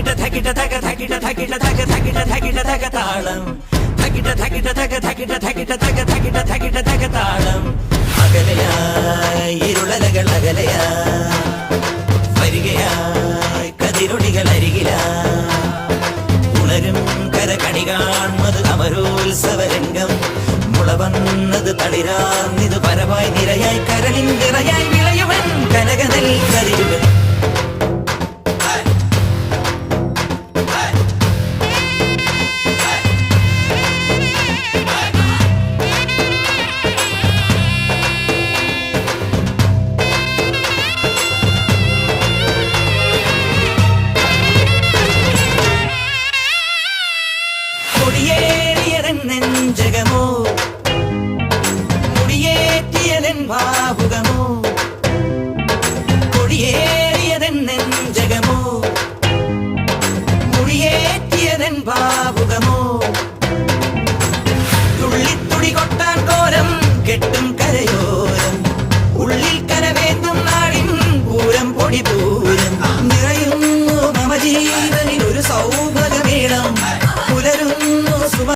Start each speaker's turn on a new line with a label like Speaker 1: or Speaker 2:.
Speaker 1: തക തകിട തകിട തക തകിട തകിട തക താളം. തകിട തകിട തക തകിട തകിട തക തകിട തകിട തക താളം. അകലയായി ഇരുളലകൾ അകലയായി വരികയായി കതിരൊടികൾ അരികിലായി. ഉണരും കരകണി കാൺമത് അമരോത്സവരംഗം. മുളവന്നത് തളിരാർന്നിത് പരമായി നിരയായി കരളിൻ നിറയായി വിളയുവൻ നെഞ്ചകമോ കൊടിയേറ്റിയതൻ ഭാവുകമോ കൊടിയേറിയതൻ നെഞ്ചകമോ കൊടിയേറ്റിയതൻ ഭാവുകമോ തുള്ളിത്തുടി കൊട്ടാൻ കോരം കെട്ടും കരയോ?